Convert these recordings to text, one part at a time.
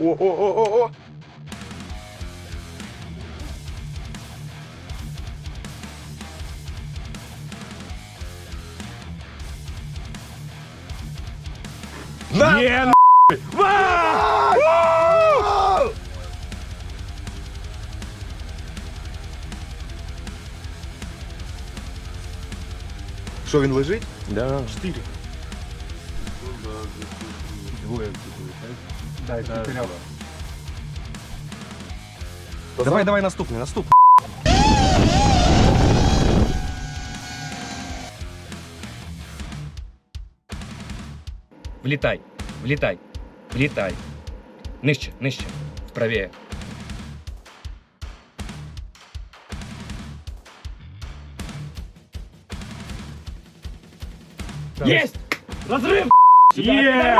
О, о, о, о, о! На! Є, на... Що він лежить? Да. Чотири. Двоє Да, чотирьох. Давай, давай наступний, наступний. Влітай, влітай, влітай. Нижче, нижче, правее. Єсть! Розрив! Є!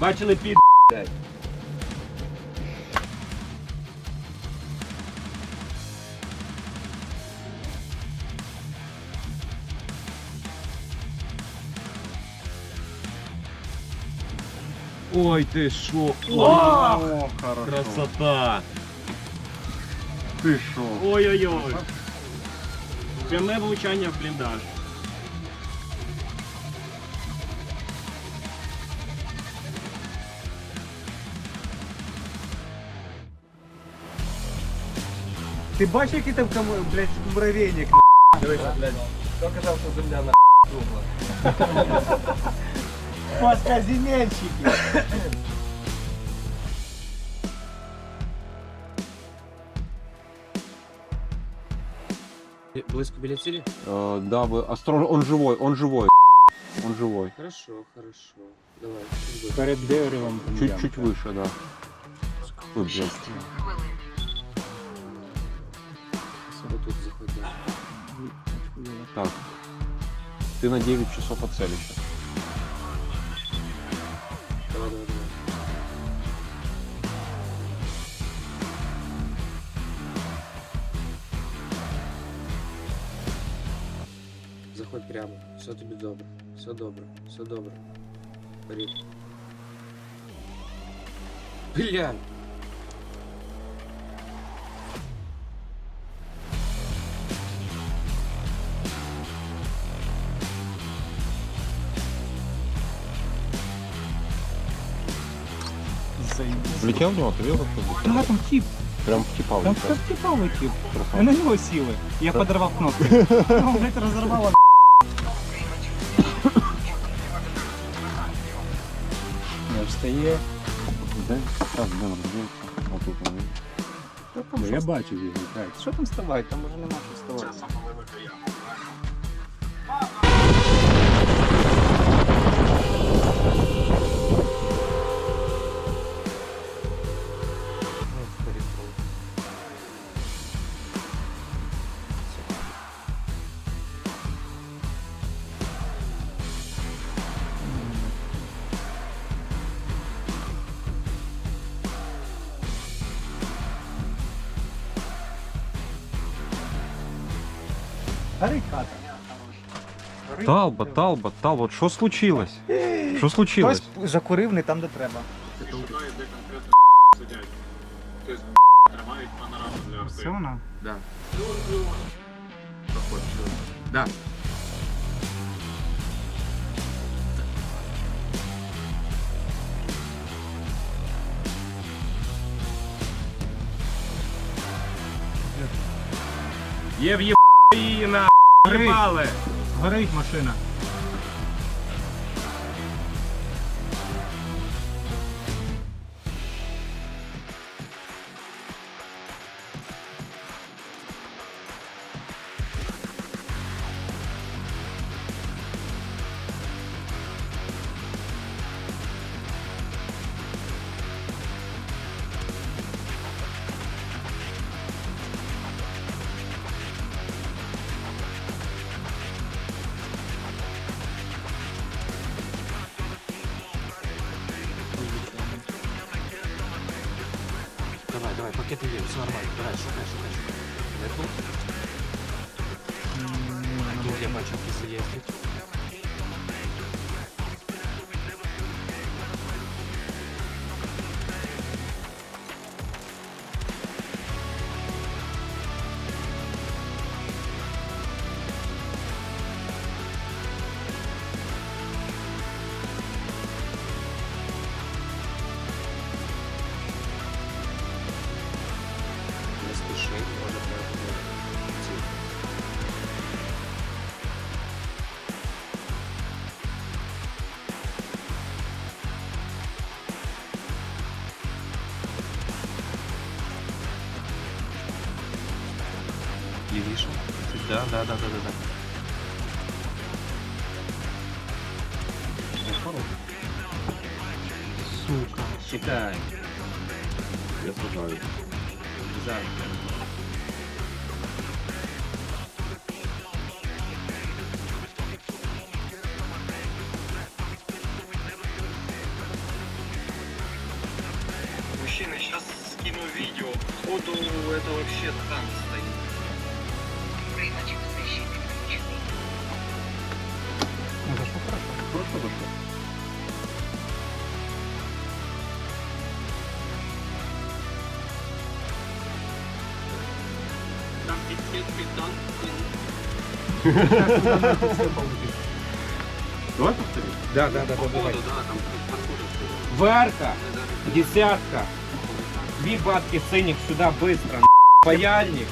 Бачили під, блядь. Ой, ти шо? О, красота! Ти що? Ой-ой-ой. Пряме влучання в бліндаж. Ти бачиш, який там кому, блядь, муравейник? Дивися, блядь. Хто казав, що земля на кругла? Плоскоземельщики. Близко біля цілі? Э, да, вы осторожно, он живой, он живой. Он живой. Хорошо, хорошо. Давай. Перед деревом. там Чуть-чуть ямка. выше, да. Ой, блядь. Тут заходи. Так. Ты на 9 часов отцелишься. Давай, давай, давай. Заходь прямо. Все тобі добре. Все добре. Все добре. Вперед. Бля! Влетел в него, ты видел, как? Да, там тип. Прям в типа Там влетел. как типа летів. Красавчик. На нього сіли. Я подорвав кнопку. Ну, блядь, розорвало. Не встає. Да, сейчас, блин, разденется. Вот тут он, видишь? Ну, я бачу його, так. Що там вставати? Там уже нема що вставати. Талба, Талба, Талба, что случилось? Что случилось? Хтось закурив не там, де треба. Шукає, де конкретно сидять. Тобто тримають панораму для Все арти. вона? Да. Проходь. Да. Є в її на. Горить машина. normal, no es. Да, да, да, да, да, да. Сука. Чекай. Я сажаю. Жаль. Мужчина, сейчас скину видео. Походу, это вообще танк хорошо? Просто дошло. Там підсвітки танк. Давай повторим. Да, да, да, да, Походу, давай. да, там походу. ВРка, десятка, дві батки синіх сюди быстро, н***, паяльник.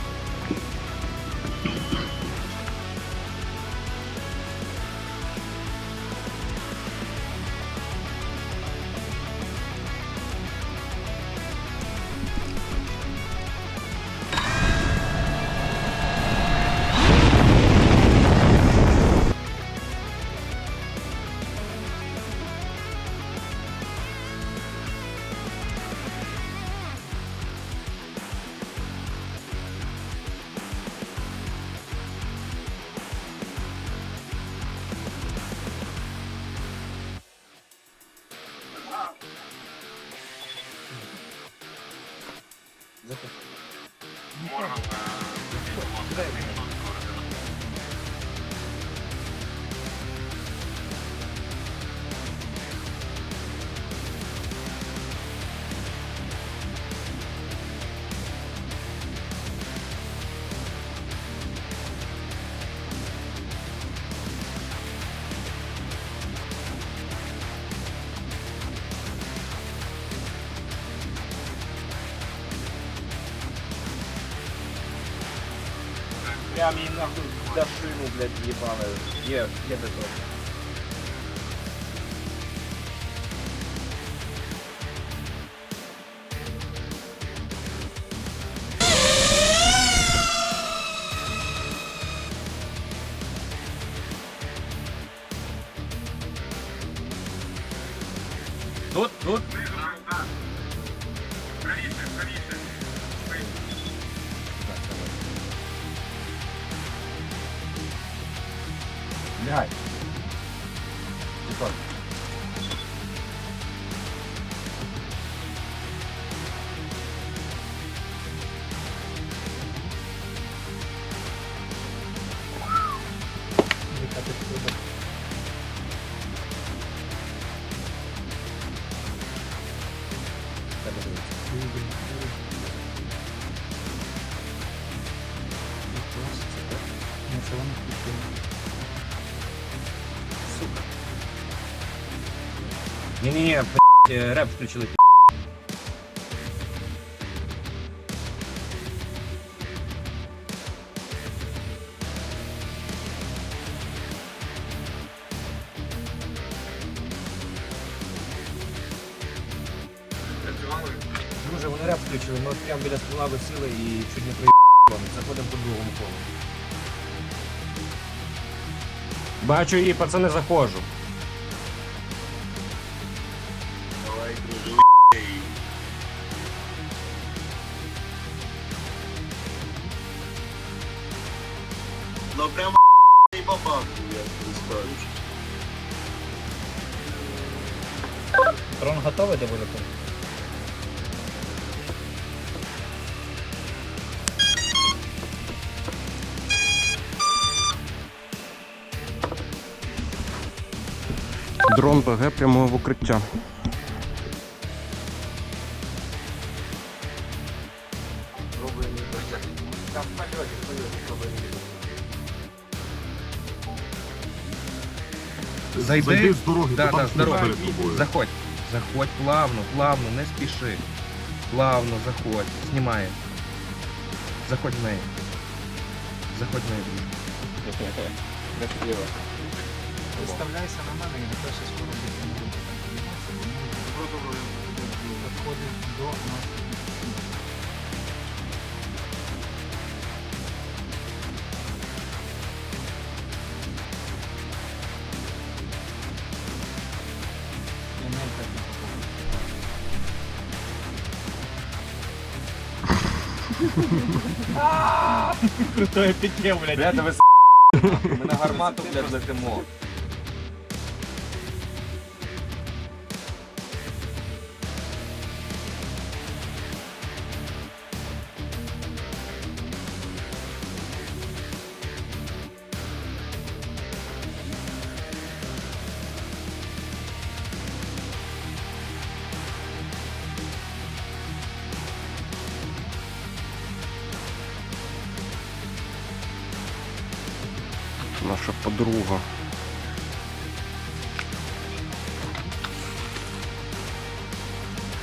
Прям їй нахуй до шину, блядь, їбали. Є, є бетон. Тут, Лягай. Итак. Ну, Не-не-не, рэп включили. Друже, вони реп включили, ми от прямо біля ствола висіли і чуть не проїбали. Заходимо по другому колу. Бачу її, пацани, заходжу. ну прям і попал, я ти скажеш. Трон готовий до виліту? Дрон ПГ прямо в укриття. Пробуємо. Там польоті, польоті, пробуємо. Зайди з дороги, да, да, з дороги. Заходь. Заходь плавно, плавно, не спіши. Плавно заходь. Знімає. Заходь в неї. Заходь в неї. друже. Виставляйся на мене і на перше скоро буде. Підходить до нас. Крутое пике, блядь. Бля, ви с***. Ми на гармату, блядь, летимо. Наша подруга.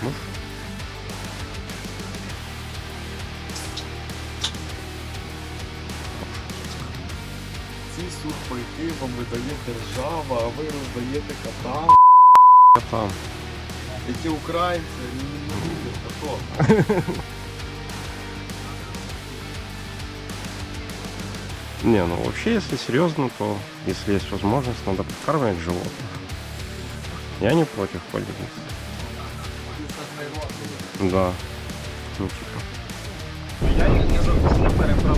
Ну, Ці сухпайки вам видає держава, а ви роздаєте котам. я там. І ці українці, не люди, а Не, ну вообще, если серьезно, то если есть возможность, надо подкармливать животных. Я не против поделиться. Да. Ну, типа. Я не зовсім не